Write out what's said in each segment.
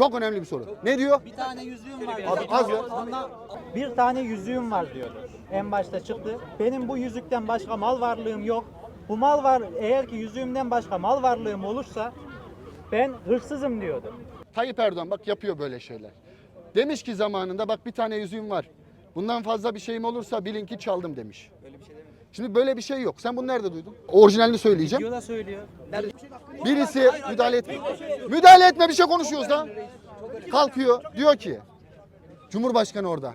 Çok önemli bir soru. Ne diyor? Bir tane yüzüğüm var. Abi az ver. Ondan bir tane yüzüğüm var diyordu. En başta çıktı. Benim bu yüzükten başka mal varlığım yok. Bu mal var eğer ki yüzüğümden başka mal varlığım olursa ben hırsızım diyordu. Tayyip Erdoğan bak yapıyor böyle şeyler. Demiş ki zamanında bak bir tane yüzüğüm var. Bundan fazla bir şeyim olursa bilin ki çaldım demiş. Şimdi böyle bir şey yok. Sen bunu nerede duydun? Orijinalini söyleyeceğim. Diyor da söylüyor. Birisi müdahale etme. Müdahale etme bir şey konuşuyoruz da. Kalkıyor diyor ki Cumhurbaşkanı orada.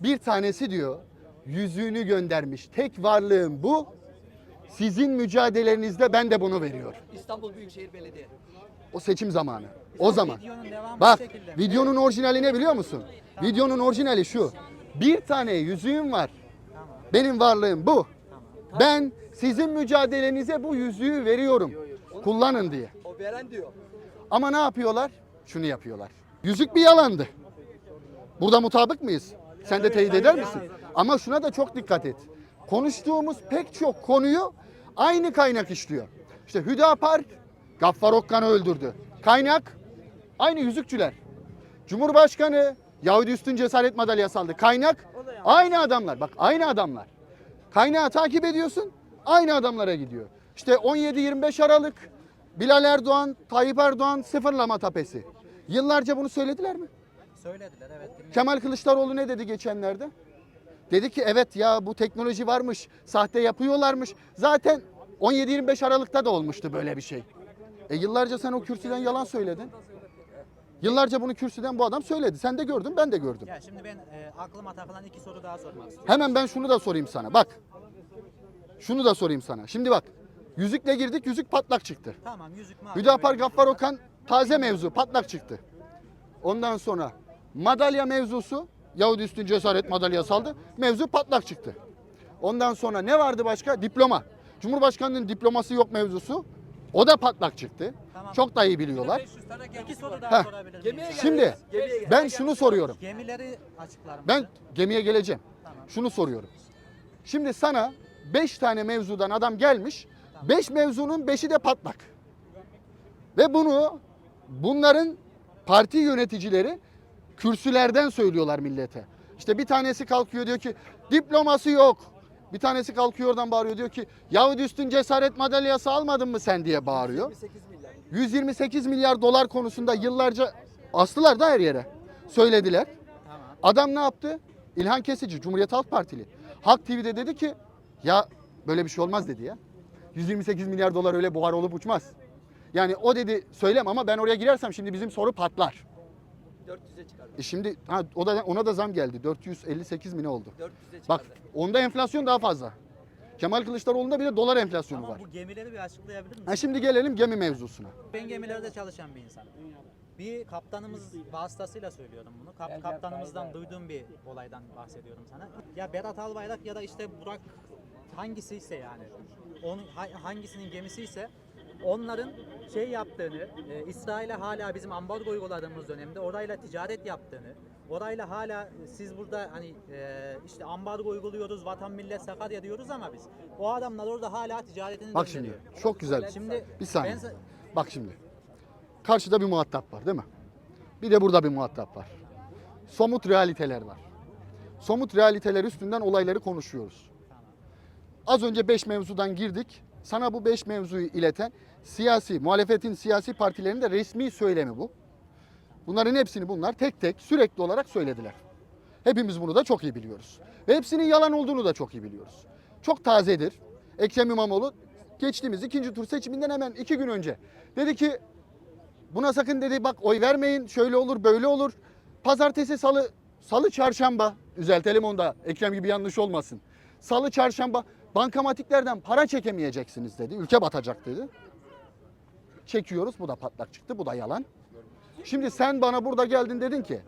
Bir tanesi diyor yüzüğünü göndermiş. Tek varlığım bu. Sizin mücadelenizde ben de bunu veriyorum. İstanbul Büyükşehir Belediye. O seçim zamanı. O zaman. Videonun Bak videonun orijinali ne biliyor musun? Videonun orijinali şu. Bir tane yüzüğüm var. Benim varlığım bu. Ben sizin mücadelenize bu yüzüğü veriyorum. Kullanın diye. O veren diyor. Ama ne yapıyorlar? Şunu yapıyorlar. Yüzük bir yalandı. Burada mutabık mıyız? Sen de teyit eder misin? Ama şuna da çok dikkat et. Konuştuğumuz pek çok konuyu aynı kaynak işliyor. İşte Hüdapar Gaffar Okkan'ı öldürdü. Kaynak aynı yüzükçüler. Cumhurbaşkanı Yahudi Üstün Cesaret Madalyası aldı. Kaynak aynı adamlar. Bak aynı adamlar. Kaynağı takip ediyorsun aynı adamlara gidiyor. İşte 17-25 Aralık Bilal Erdoğan, Tayyip Erdoğan sıfırlama tapesi. Yıllarca bunu söylediler mi? Söylediler evet. dinledim. Kemal Kılıçdaroğlu ne dedi geçenlerde? Dedi ki evet ya bu teknoloji varmış, sahte yapıyorlarmış. Zaten 17-25 Aralık'ta da olmuştu böyle bir şey. E yıllarca sen o kürsüden yalan söyledin. Yıllarca bunu kürsüden bu adam söyledi. Sen de gördün, ben de gördüm. Ya şimdi ben e, aklıma takılan iki soru daha sormak istiyorum. Hemen ben şunu da sorayım sana. Bak. Şunu da sorayım sana. Şimdi bak. Yüzükle girdik, yüzük patlak çıktı. Tamam yüzük mü? Hüdapar Gaffar Okan taze mevzu, patlak çıktı. Ondan sonra madalya mevzusu, Yahudi Üstün Cesaret madalyası aldı. Mevzu patlak çıktı. Ondan sonra ne vardı başka? Diploma. Cumhurbaşkanının diploması yok mevzusu. O da patlak çıktı. Tamam. Çok da iyi biliyorlar. İki soru daha Heh. sorabilir miyim? Gemiye gel. Şimdi Gemiye ben şunu soruyorum. Gemileri açıklar mısın? Ben gemiye geleceğim. Tamam. Şunu soruyorum. Şimdi sana 5 tane mevzudan adam gelmiş. 5 mevzunun 5'i de patlak. Ve bunu bunların parti yöneticileri kürsülerden söylüyorlar millete. İşte bir tanesi kalkıyor diyor ki diploması yok. Bir tanesi kalkıyor oradan bağırıyor diyor ki Yahudi Üstün Cesaret Madalyası almadın mı sen diye bağırıyor. 28 milyar. 128 milyar dolar konusunda yıllarca astılar da her yere. Söylediler. Adam ne yaptı? İlhan Kesici, Cumhuriyet Halk Partili. Halk TV'de dedi ki ya böyle bir şey olmaz dedi ya. 128 milyar dolar öyle buhar olup uçmaz. Yani o dedi söylem ama ben oraya girersem şimdi bizim soru patlar. 400'e çıkardı. E şimdi ha, o da ona da zam geldi. 458 mi ne oldu? 400'e çıkardı. Bak onda enflasyon daha fazla. Kemal Kılıçdaroğlu'nda bir de dolar enflasyonu Ama var. bu gemileri bir açıklayabilir misin? Ha şimdi gelelim gemi mevzusuna. Ben gemilerde çalışan bir insanım. Bir kaptanımız vasıtasıyla söylüyorum bunu. Kap- kaptanımızdan duyduğum bir olaydan bahsediyorum sana. Ya Berat Albayrak ya da işte Burak hangisiyse yani onun ha- hangisinin gemisi ise onların şey yaptığını, e, İsrail'e hala bizim ambargo uyguladığımız dönemde orayla ticaret yaptığını, orayla hala e, siz burada hani e, işte ambargo uyguluyoruz, vatan millet Sakarya diyoruz ama biz o adamlar orada hala ticaretini Bak şimdi döndürüyor. çok güzel. Şimdi Bir saniye. ben Bak şimdi. Karşıda bir muhatap var değil mi? Bir de burada bir muhatap var. Somut realiteler var. Somut realiteler üstünden olayları konuşuyoruz. Az önce 5 mevzudan girdik. Sana bu 5 mevzuyu ileten siyasi, muhalefetin siyasi partilerinin de resmi söylemi bu. Bunların hepsini bunlar tek tek sürekli olarak söylediler. Hepimiz bunu da çok iyi biliyoruz. Ve hepsinin yalan olduğunu da çok iyi biliyoruz. Çok tazedir. Ekrem İmamoğlu geçtiğimiz ikinci tur seçiminden hemen iki gün önce dedi ki buna sakın dedi bak oy vermeyin şöyle olur böyle olur. Pazartesi salı salı çarşamba düzeltelim onu da Ekrem gibi yanlış olmasın. Salı çarşamba bankamatiklerden para çekemeyeceksiniz dedi. Ülke batacak dedi. Çekiyoruz bu da patlak çıktı bu da yalan. Şimdi sen bana burada geldin dedin ki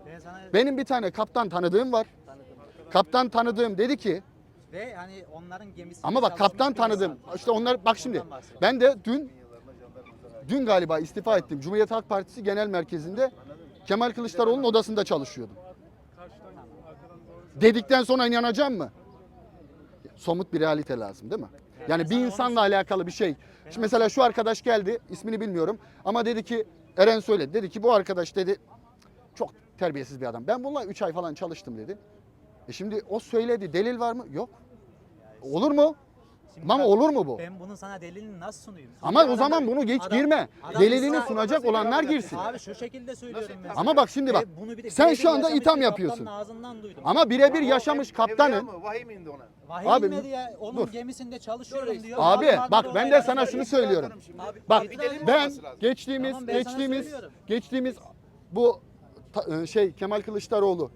benim bir tane kaptan tanıdığım var. Kaptan tanıdığım dedi ki Ve hani onların gemisi ama bak kaptan tanıdım. İşte onlar bak şimdi ben de dün dün galiba istifa ettim. Cumhuriyet Halk Partisi Genel Merkezi'nde Kemal Kılıçdaroğlu'nun odasında çalışıyordum. Dedikten sonra inanacağım mı? Somut bir realite lazım değil mi? Yani bir insanla alakalı bir şey. Şimdi mesela şu arkadaş geldi, ismini bilmiyorum ama dedi ki Eren söyledi. Dedi ki bu arkadaş dedi Çok terbiyesiz bir adam. Ben bununla 3 ay falan çalıştım dedi. E şimdi o söyledi. Delil var mı? Yok. Olur mu? Şimdi Ama bak, olur mu bu? Ben bunun sana delilini nasıl sunayım? Ama Şimdi o zaman bunu geç adam- girme. adam Delilini ısrar- sunacak olanlar girsin. Abi şu şekilde söylüyorum ben. Ama bak şimdi Ve bak, bunu bir de sen birebir şu anda yaşamış itham bir yapıyorsun. kaptanın ağzından duydum. Ama birebir yaşamış kaptanın Vahiy mi indi ona? Vahiy Abi, inmedi ya. Onun dur. gemisinde çalışıyorum diyor. Abi bak ben de sana şunu söylüyorum. Abi, Bak bir delil mi ben olması lazım? geçtiğimiz Tamam, ben sana geçtiğimiz söylüyorum. geçtiğimiz bu ta- e, şey Kemal Kılıçdaroğlu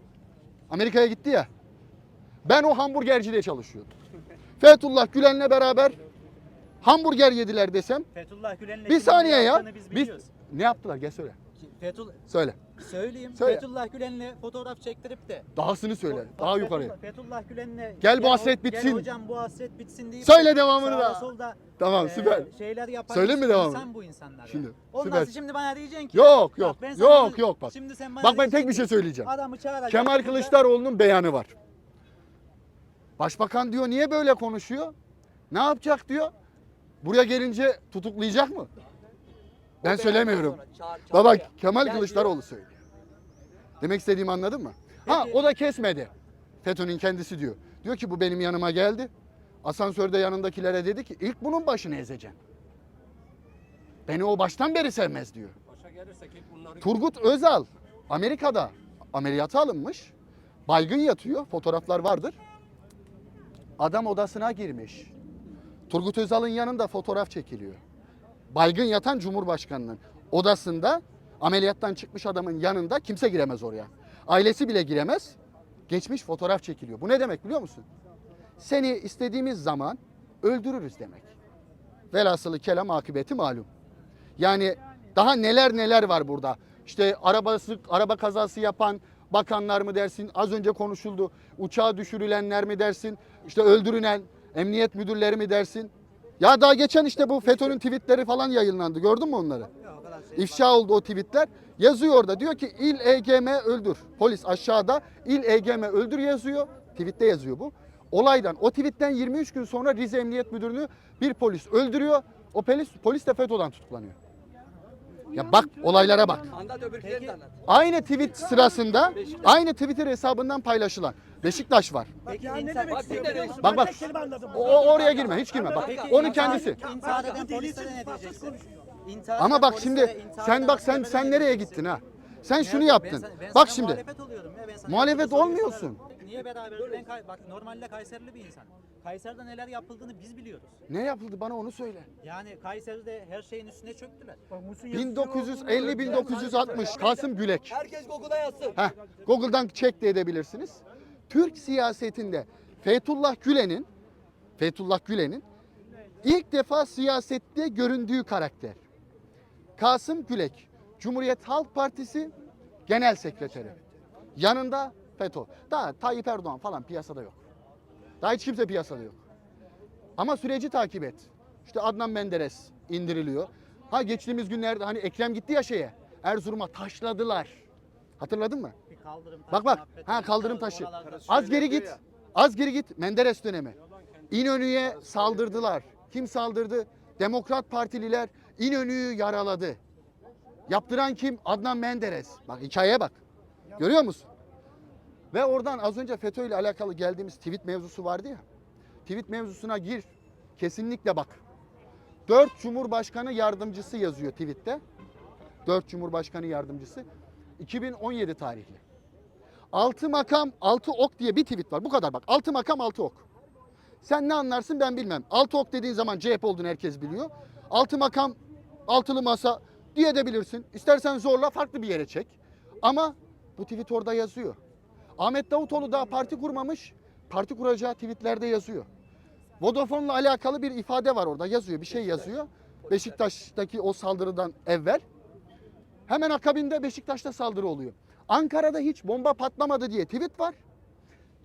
Amerika'ya gitti ya. Ben o hamburgercide çalışıyordum. Fethullah Gülen'le beraber hamburger yediler desem. Fethullah Gülen'le Bir saniye ya. Biz ne yaptılar gel söyle. Fethullah Söyle. söyleyeyim. Söyle. Fethullah Gülen'le fotoğraf çektirip de Dahasını söyle. Bak, Daha yukarıya. Fethullah Gülen'le Gel bu o- hasret bitsin. Gel hocam bu hasret bitsin deyip Söyle devamını da. solda Tamam, e, süper. şeyler yapan Söyleyeyim mi devamını? bu insanlar. Şimdi, ya. Ondan süper. şimdi bana diyeceksin ki Yok bak yok. ben sana Yok yok bak. Şimdi sen bana Bak ben tek bir şey söyleyeceğim. Adamı çağıracak. Kemal Kılıçdaroğlu'nun beyanı var. Başbakan diyor niye böyle konuşuyor? Ne yapacak diyor. Buraya gelince tutuklayacak mı? Ben söylemiyorum. Baba Kemal Kılıçdaroğlu söylüyor. Demek istediğimi anladın mı? Ha o da kesmedi. FETÖ'nün kendisi diyor. Diyor ki bu benim yanıma geldi. Asansörde yanındakilere dedi ki ilk bunun başını ezeceğim. Beni o baştan beri sevmez diyor. Turgut Özal Amerika'da ameliyata alınmış. Baygın yatıyor. Fotoğraflar vardır. Adam odasına girmiş. Turgut Özal'ın yanında fotoğraf çekiliyor. Baygın yatan Cumhurbaşkanı'nın odasında ameliyattan çıkmış adamın yanında kimse giremez oraya. Ailesi bile giremez. Geçmiş fotoğraf çekiliyor. Bu ne demek biliyor musun? Seni istediğimiz zaman öldürürüz demek. Velhasılı kelam akıbeti malum. Yani daha neler neler var burada. İşte arabası araba kazası yapan bakanlar mı dersin? Az önce konuşuldu. Uçağa düşürülenler mi dersin? İşte öldürülen emniyet müdürleri mi dersin? Ya daha geçen işte bu FETÖ'nün tweetleri falan yayınlandı. Gördün mü onları? İfşa oldu o tweetler. Yazıyor orada. Diyor ki il EGM öldür. Polis aşağıda il EGM öldür yazıyor. Tweette yazıyor bu. Olaydan o tweetten 23 gün sonra Rize Emniyet Müdürünü bir polis öldürüyor. O polis, polis de FETÖ'den tutuklanıyor. Ya bak olaylara bak. Anlat öbürkilerini de anlat. Aynı tweet sırasında aynı Twitter hesabından paylaşılan Beşiktaş var. Peki Ya ne demek Bak, istiyor biliyor musun? Bak, Ben bak. tek kelime anladım. O, o- oraya girme hiç girme. Bak Peki onun kendisi. İntihar eden ne diyeceksin? İntihar Ama eden bak şimdi intihar sen eden bak sen sen ne nereye diyeceksin? gittin ha? Sen şunu Ben yaptın. sana- ben Bak sana şimdi. Muhalefet oluyorum ya. Ben sana Muhalefet soru soruyorum. olmuyorsun. Niye beraber? Ben Kay- bak normalde Kayserili bir insan. Kayseri'de neler yapıldığını biz biliyoruz. Ne yapıldı bana onu söyle. Yani Kayseri'de her şeyin üstüne çöktüler. Bak Musun yazısı 1950 1960 Kasım Gülek. Herkes Google'a yazsın. Heh, Google'dan check de edebilirsiniz. Türk siyasetinde Fethullah Gülen'in Fethullah Gülen'in ilk defa siyasette göründüğü karakter. Kasım Gülek, Cumhuriyet Halk Partisi Genel Sekreteri. Yanında FETÖ. Daha Tayyip Erdoğan falan piyasada yok. Daha hiç kimse piyasada yok. Ama süreci takip et. İşte Adnan Menderes indiriliyor. Ha geçtiğimiz günlerde hani Ekrem gitti ya şeye. Erzurum'a taşladılar. Hatırladın mı? Bir kaldırım taşı Bak bak. Ha kaldırım taşı. Az geri git. Az geri git. Menderes dönemi. İnönü'ye saldırdılar. Kim saldırdı? Demokrat Partililer İnönü'yü yaraladı. Yaptıran kim? Adnan Menderes. Bak hikayeye bak. Görüyor musun? Ve oradan az önce FETÖ ile alakalı geldiğimiz tweet mevzusu vardı ya. Tweet mevzusuna gir. Kesinlikle bak. Dört Cumhurbaşkanı yardımcısı yazıyor tweette. Dört Cumhurbaşkanı yardımcısı. 2017 tarihli. Altı makam, altı ok diye bir tweet var. Bu kadar bak. Altı makam, altı ok. Sen ne anlarsın ben bilmem. Altı ok dediğin zaman CHP olduğunu herkes biliyor. Altı makam, altılı masa diye de bilirsin. İstersen zorla farklı bir yere çek. Ama bu tweet orada yazıyor. Ahmet Davutoğlu daha parti kurmamış. Parti kuracağı tweetlerde yazıyor. Vodafone'la alakalı bir ifade var orada yazıyor. Bir şey yazıyor. Beşiktaş'taki o saldırıdan evvel. Hemen akabinde Beşiktaş'ta saldırı oluyor. Ankara'da hiç bomba patlamadı diye tweet var.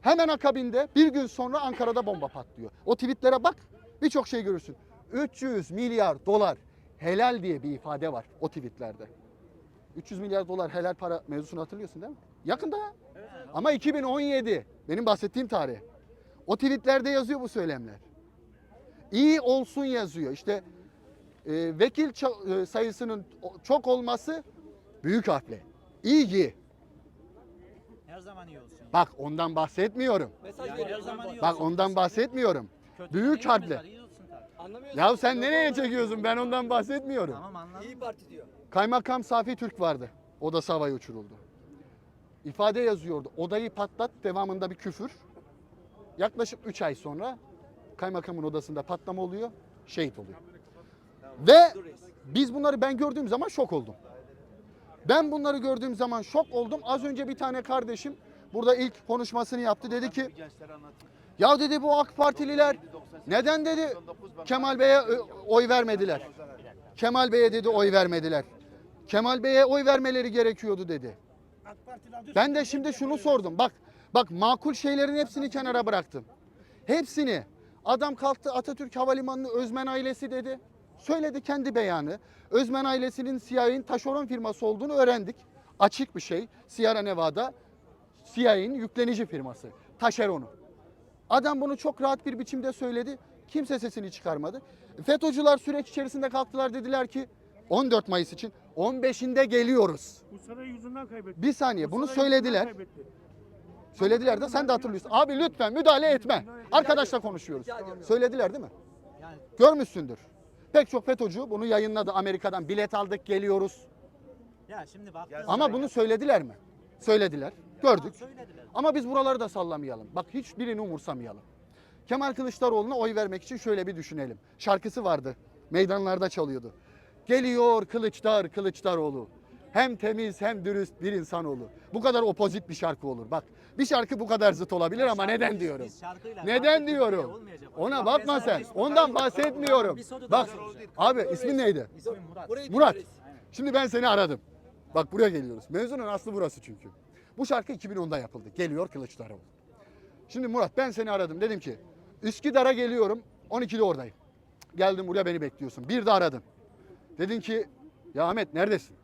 Hemen akabinde bir gün sonra Ankara'da bomba patlıyor. O tweetlere bak birçok şey görürsün. 300 milyar dolar helal diye bir ifade var o tweetlerde. 300 milyar dolar helal para mevzusunu hatırlıyorsun değil mi? Yakında ya. Ama 2017 benim bahsettiğim tarih. O tweetlerde yazıyor bu söylemler. İyi olsun yazıyor. İşte e, vekil e, sayısının o- çok olması büyük harfle. İyi. zaman iyi olsun. Bak ondan bahsetmiyorum. Mesaj Yani her zaman iyi Bak olsun. ondan bahsetmiyorum. Kötü Büyük harfle. Ya sen nereye çekiyorsun? Ben ondan bahsetmiyorum. Tamam anladım. İyi Parti diyor. Kaymakam Safi Türk vardı. Odası havaya uçuruldu. İfade yazıyordu. Odayı patlat devamında bir küfür. Yaklaşık 3 ay sonra kaymakamın odasında patlama oluyor. Şehit oluyor. Ve biz bunları ben gördüğüm zaman şok oldum. Ben bunları gördüğüm zaman şok oldum. Az önce bir tane kardeşim burada ilk konuşmasını yaptı. Dedi ki ya dedi bu AK Partililer neden dedi Kemal Bey'e ö- oy vermediler. Kemal Bey'e dedi oy vermediler. Kemal Bey'e oy vermeleri gerekiyordu dedi. Ben de şimdi şunu sordum. Bak bak makul şeylerin hepsini kenara bıraktım. Hepsini. Adam kalktı Atatürk Havalimanı'nı Özmen ailesi dedi. Söyledi kendi beyanı. Özmen ailesinin CIA'nin taşeron firması olduğunu öğrendik. Açık bir şey. Sierra Nevada CIA'nin yüklenici firması. Taşeronu. Adam bunu çok rahat bir biçimde söyledi. Kimse sesini çıkarmadı. FETÖ'cüler süreç içerisinde kalktılar dediler ki 14 Mayıs için 15'inde geliyoruz. Bu saray yüzünden kaybetti. Bir saniye Bu bunu saray yüzünden söylediler. kaybetti. Söylediler de sen de hatırlıyorsun. Abi lütfen müdahale etme. Arkadaşla konuşuyoruz. Söylediler değil mi? Yani Görmüşsündür. Pek çok FETÖ'cü bunu yayınladı Amerika'dan. Bilet aldık geliyoruz. ya şimdi baktığın Ama bunu söylediler mi? Söylediler. Gördük. Ama biz buraları da sallamayalım. Bak hiçbirini umursamayalım. Kemal Kılıçdaroğlu'na oy vermek için şöyle bir düşünelim. Şarkısı vardı. Meydanlarda çalıyordu. Geliyor Kılıçdar Kılıçdaroğlu. Hem temiz hem dürüst bir insanoğlu. Bu kadar opozit bir şarkı olur. Bak bir şarkı bu kadar zıt olabilir ama Şarkı- neden diyorum? Neden farklı diyorum? Ona Bak, bakma sen. Ondan bahsetmiyorum. Bak soracağım. abi ismin neydi? Murat. Şimdi ben seni aradım. Bak buraya geliyoruz. Mevzunun aslı burası çünkü. Bu şarkı 2010'da yapıldı. Geliyor Kılıçdaroğlu. Şimdi Murat ben seni aradım. Dedim ki Üsküdar'a geliyorum. 12'de oradayım. Geldim buraya beni bekliyorsun. Bir de aradım. Dedin ki ya Ahmet neredesin?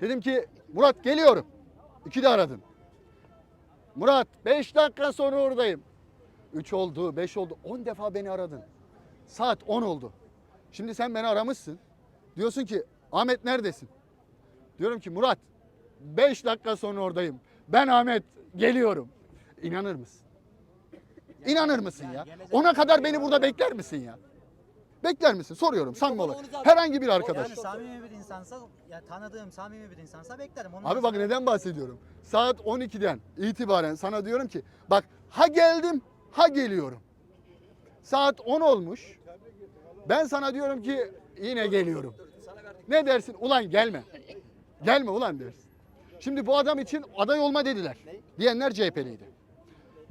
Dedim ki Murat geliyorum. İki de aradın. Murat 5 dakika sonra oradayım. 3 oldu, 5 oldu. 10 defa beni aradın. Saat 10 oldu. Şimdi sen beni aramışsın. Diyorsun ki Ahmet neredesin? Diyorum ki Murat 5 dakika sonra oradayım. Ben Ahmet geliyorum. İnanır mısın? İnanır mısın ya? Ona kadar beni burada bekler misin ya? Bekler misin? Soruyorum samimi olarak. Herhangi bir arkadaş. Yani samimi bir insansa, ya tanıdığım samimi bir insansa beklerim. Onun Abi bak neden bahsediyorum? Saat 12'den itibaren sana diyorum ki bak ha geldim ha geliyorum. Saat 10 olmuş. Ben sana diyorum ki yine geliyorum. Ne dersin? Ulan gelme. Gelme ulan dersin. Şimdi bu adam için aday olma dediler. Diyenler CHP'liydi.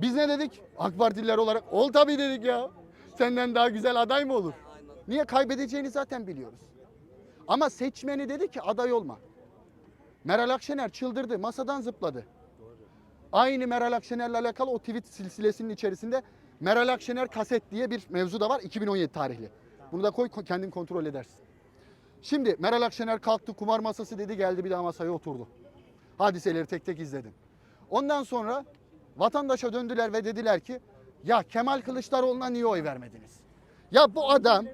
Biz ne dedik? AK Partililer olarak ol tabii dedik ya. Senden daha güzel aday mı olur? Niye kaybedeceğini zaten biliyoruz. Ama seçmeni dedi ki aday olma. Meral Akşener çıldırdı, masadan zıpladı. Aynı Meral Akşener'le alakalı o tweet silsilesinin içerisinde Meral Akşener kaset diye bir mevzu da var 2017 tarihli. Bunu da koy ko- kendin kontrol edersin. Şimdi Meral Akşener kalktı kumar masası dedi geldi bir daha masaya oturdu. Hadiseleri tek tek izledim. Ondan sonra vatandaşa döndüler ve dediler ki ya Kemal Kılıçdaroğlu'na niye oy vermediniz? Ya bu adam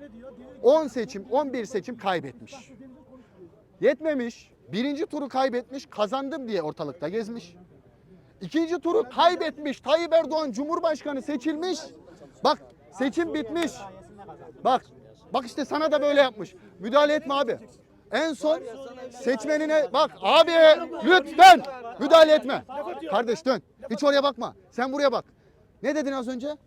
10 seçim 11 seçim kaybetmiş. Yetmemiş. Birinci turu kaybetmiş, kazandım diye ortalıkta gezmiş. İkinci turu kaybetmiş. Tayyip Erdoğan Cumhurbaşkanı seçilmiş. Bak seçim bitmiş. Bak, bak işte sana da böyle yapmış. Müdahale etme abi. En son seçmenine bak abi lütfen müdahale etme. Kardeş dön. Hiç oraya bakma. Sen buraya bak. Ne dedin az önce?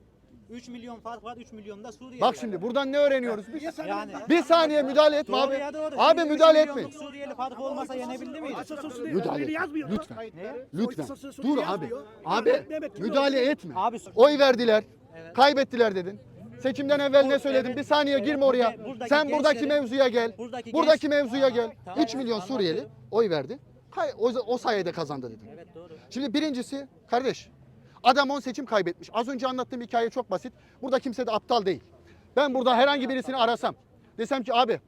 3 milyon fark var, 3 milyon da Suriyeli. Bak şimdi buradan ne öğreniyoruz biz? Yani Bir saniye müdahale etme Doğru abi. ya doğru. Abi müdahale etmeyin. milyonluk Suriyeli farkı olmasa yenebildi miyiz? Müdahale etme. yazmıyor. Lütfen. Lütfen. Dur abi. Abi müdahale etme. Abi Oy verdiler. Kaybettiler dedin. Seçimden evvel ne söyledim? Bir saniye girme oraya. Buradaki Sen buradaki gençlerin- mevzuya gel. buradaki Buradaki genç- mevzuya gel. Tamam, 3 milyon anladım. Suriyeli oy verdi. Kay- O, o sayede kazandı dedin. Evet doğru. Şimdi birincisi kardeş adam 10 seçim kaybetmiş. Az önce anlattığım hikaye çok basit. Burada kimse de aptal değil. Ben burada herhangi birisini arasam desem ki abi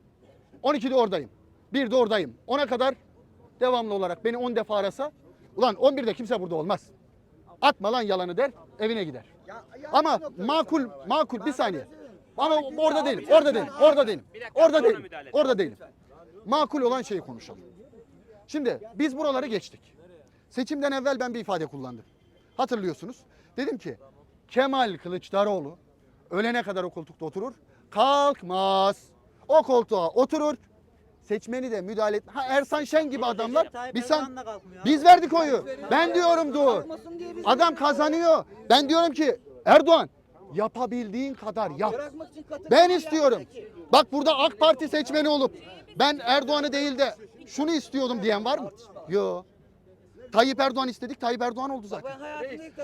12'de oradayım. 1'de oradayım. 10'a kadar devamlı olarak beni 10 defa arasa ulan 11'de kimse burada olmaz. Atma lan yalanı der evine gider. Ama makul makul bir saniye. Ama orada değilim. Orada değilim. Orada değilim. Orada değilim. Orada değilim. Makul olan şeyi konuşalım. Şimdi biz buraları geçtik. Seçimden evvel ben bir ifade kullandım. Hatırlıyorsunuz. Dedim ki Kemal Kılıçdaroğlu ölene kadar o koltukta oturur. Kalkmaz. O koltuğa oturur. Seçmeni de müdahale et. Ha Ersan Şen gibi adamlar. Biz, kalkmıyor. biz verdik oyu. Ben diyorum dur. Adam kazanıyor. Ben diyorum ki Erdoğan yapabildiğin kadar yap. Ben istiyorum. Bak burada AK Parti seçmeni olup ben Erdoğan'ı değil de şunu istiyordum diyen var mı? Yok. Tayyip Erdoğan istedik. Tayyip Erdoğan oldu zaten.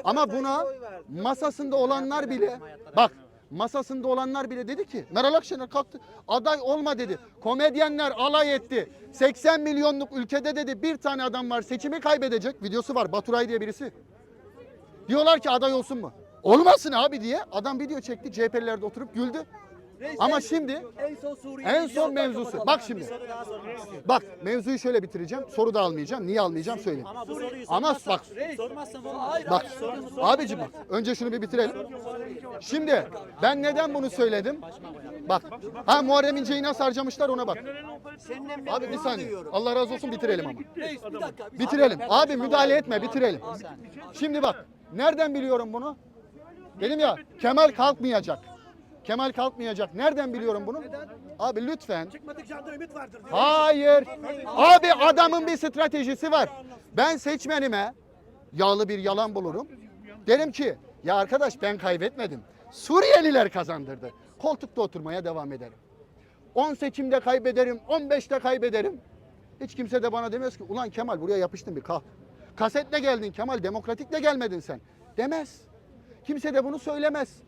Ama buna masasında olanlar bile bak masasında olanlar bile dedi ki Meral Akşener kalktı aday olma dedi. Komedyenler alay etti. 80 milyonluk ülkede dedi bir tane adam var seçimi kaybedecek. Videosu var Baturay diye birisi. Diyorlar ki aday olsun mu? Olmasın abi diye adam video çekti. CHP'liler de oturup güldü. Ama şimdi en son Suriye en son mevzusu. Bak şimdi. Bak mevzuyu şöyle bitireceğim. Soru da almayacağım. Niye almayacağım söyleyeyim. Ama bu soruyu Ama bak- sormazsan. Bak abicim bak önce şunu bir bitirelim. Şimdi ben neden bunu söyledim? Bak ha Muharrem İnce'yi nasıl harcamışlar ona bak. Abi bir saniye. Allah razı olsun bitirelim ama. Reis bir dakika. bir- Bitirelim. Abi müdahale etme bitirelim. Şimdi bak nereden biliyorum bunu? Dedim ya Kemal kalkmayacak. Kemal kalkmayacak. Nereden biliyorum bunu? Abi lütfen. Çıkmadıkça ümit vardır. diyor. Hayır. Abi adamın bir stratejisi var. Ben seçmenime yağlı bir yalan bulurum. Derim ki ya arkadaş ben kaybetmedim. Suriyeliler kazandırdı. Koltukta oturmaya devam ederim. 10 seçimde kaybederim, 15'te kaybederim. Hiç kimse de bana demez ki ulan Kemal buraya yapıştın bir kalk. Kasetle geldin Kemal demokratikle gelmedin sen. Demez. Kimse de bunu söylemez.